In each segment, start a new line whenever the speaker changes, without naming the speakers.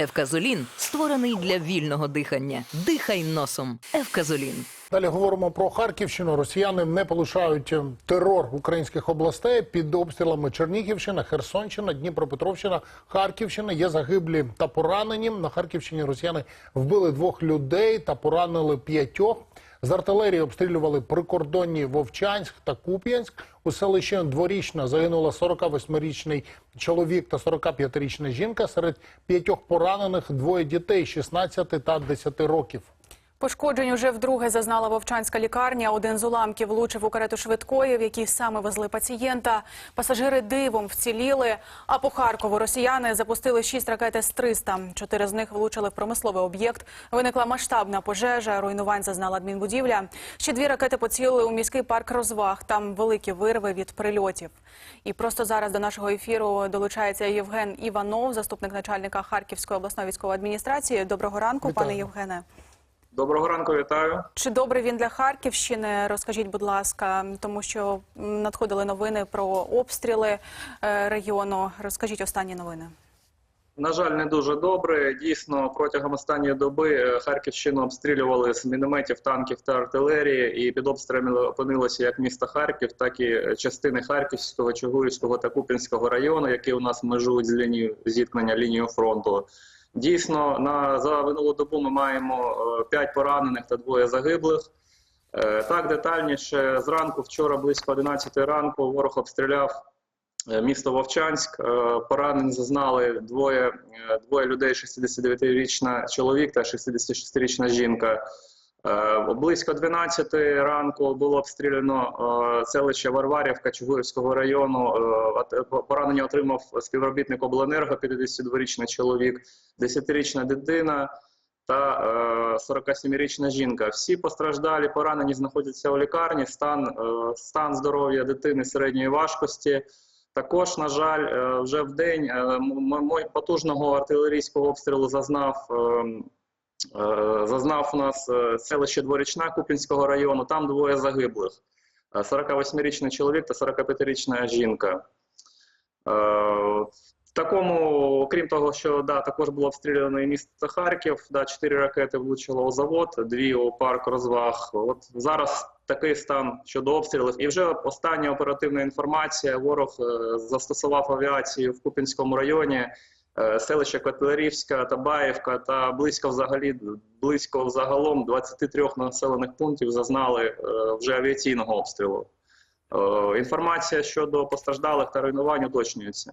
Евказолін створений для вільного дихання. Дихай носом. Евказолін.
Далі говоримо про Харківщину. Росіяни не полишають е, терор українських областей під обстрілами Чернігівщина, Херсонщина, Дніпропетровщина, Харківщина. Є загиблі та поранені. На Харківщині росіяни вбили двох людей та поранили п'ятьох. З артилерії обстрілювали прикордонні Вовчанськ та Куп'янськ. У селищі Дворічна загинула 48-річний чоловік та 45-річна жінка. Серед п'ятьох поранених двоє дітей 16 та 10 років.
Пошкоджень уже вдруге зазнала вовчанська лікарня. Один з уламків влучив у карету швидкої, в якій саме везли пацієнта. Пасажири дивом вціліли. А по Харкову росіяни запустили шість ракет С-300. Чотири з них влучили в промисловий об'єкт. Виникла масштабна пожежа. Руйнувань зазнала адмінбудівля. Ще дві ракети поцілили у міський парк розваг. Там великі вирви від прильотів. І просто зараз до нашого ефіру долучається Євген Іванов, заступник начальника Харківської обласної військової адміністрації. Доброго ранку,
Вітаю.
пане Євгене.
Доброго ранку, вітаю.
Чи добре він для Харківщини? Розкажіть, будь ласка, тому що надходили новини про обстріли е, регіону. Розкажіть останні новини.
На жаль, не дуже добре. Дійсно, протягом останньої доби е, Харківщину обстрілювали з мінометів, танків та артилерії, і під обстрілами опинилося як місто Харків, так і частини Харківського, Чугуївського та Куп'янського району, які у нас межують з лінією зіткнення лінією фронту. Дійсно, на за минулу добу ми маємо 5 поранених та двоє загиблих. Е, Так детальніше зранку, вчора близько 11 ранку, ворог обстріляв е, місто Вовчанськ. Е, Поранень зазнали двоє, е, двоє людей: 69-річна чоловік та 66-річна жінка. Е, Близько 12 ранку було обстріляно е, селище Варварівка Чугуївського району. Е, Поранення отримав співробітник обленерго, 52-річний чоловік, 10-річна дитина та е, 47-річна жінка. Всі постраждалі, поранені знаходяться у лікарні. Стан, стан здоров'я дитини середньої важкості. Також, на жаль, вже в день потужного артилерійського обстрілу зазнав. Е, Е, Зазнав у нас е, селище Дворічна Купінського району, там двоє загиблих. Е, 48-річний чоловік та 45-річна жінка. Е, В такому, крім того, що да, також було обстріляно і місто Харків, да, 4 ракети влучило у завод, дві у парк розваг. От зараз такий стан щодо обстрілів. І вже остання оперативна інформація. Ворог е, застосував авіацію в Купінському районі е, селища Котлярівська, Табаївка та близько взагалі близько взагалом 23 населених пунктів зазнали е, вже авіаційного обстрілу. Е, Інформація щодо постраждалих та руйнувань уточнюється.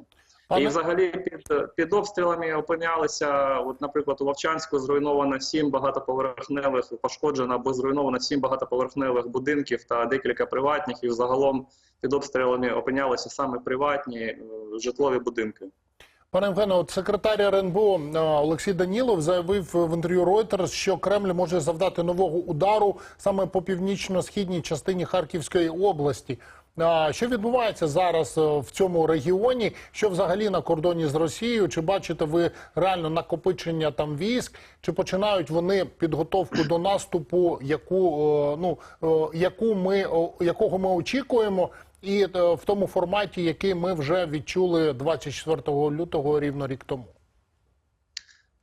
Пане-
І взагалі під, під обстрілами опинялися, от, наприклад, у Вовчанську зруйновано сім багатоповерхневих, пошкоджено або зруйновано сім багатоповерхневих будинків та декілька приватних, і загалом під обстрілами опинялися саме приватні е, житлові будинки.
Пане Євгене, от секретар РНБО е, Олексій Данілов заявив в інтерв'ю Reuters, що Кремль може завдати нового удару саме по північно-східній частині Харківської області. Що відбувається зараз е, в цьому регіоні? Що взагалі на кордоні з Росією? Чи бачите ви реально накопичення там військ? Чи починають вони підготовку до наступу, яку е, ну яку ми якого ми очікуємо? І е, в тому форматі, який ми вже відчули 24 лютого, рівно рік тому.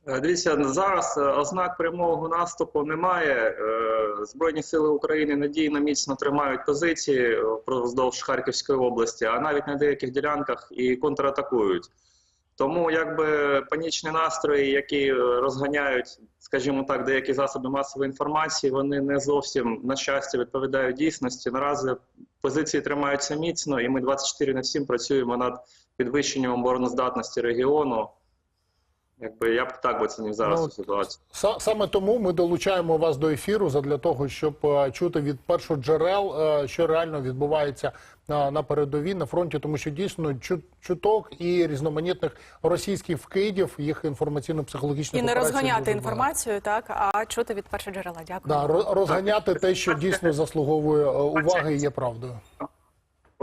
Е, Дивіться, зараз е, ознак прямого наступу немає. Збройні сили України надійно міцно тримають позиції вздовж Харківської області, а навіть на деяких ділянках і контратакують. Тому якби панічні настрої, які е, розганяють, скажімо так, деякі засоби масової інформації, вони не зовсім на щастя відповідають дійсності. Наразі позиції тримаються міцно, і ми 24 на 7 працюємо над підвищенням обороноздатності регіону. Якби я б так би оцінив зараз
Ну,
цю ситуацію.
Са- Саме тому ми долучаємо вас до ефіру задля того, щоб е, чути від першоджерел, е, що реально відбувається на, на передовій на фронті, тому що дійсно чу- чуток і різноманітних російських вкидів, їх інформаційно-психологічних
І не розганяти інформацію, так а чути від першого джерела. Дякую.
Да, розганяти те, що дійсно заслуговує е, уваги і є правдою.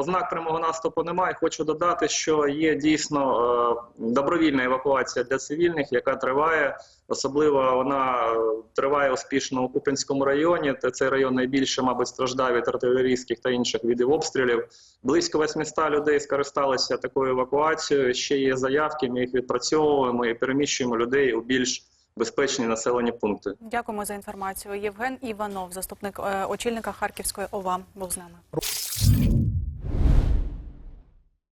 Ознак прямого наступу немає. Хочу додати, що є дійсно е, добровільна евакуація для цивільних, яка триває. Особливо вона е, триває успішно у Куп'янському районі. Цей район найбільше, мабуть, страждав від артилерійських та інших видів обстрілів. Близько 800 людей скористалися такою евакуацією. Ще є заявки. Ми їх відпрацьовуємо і переміщуємо людей у більш безпечні населені пункти.
Дякуємо за інформацію. Євген Іванов, заступник е, очільника Харківської ОВА, був з нами.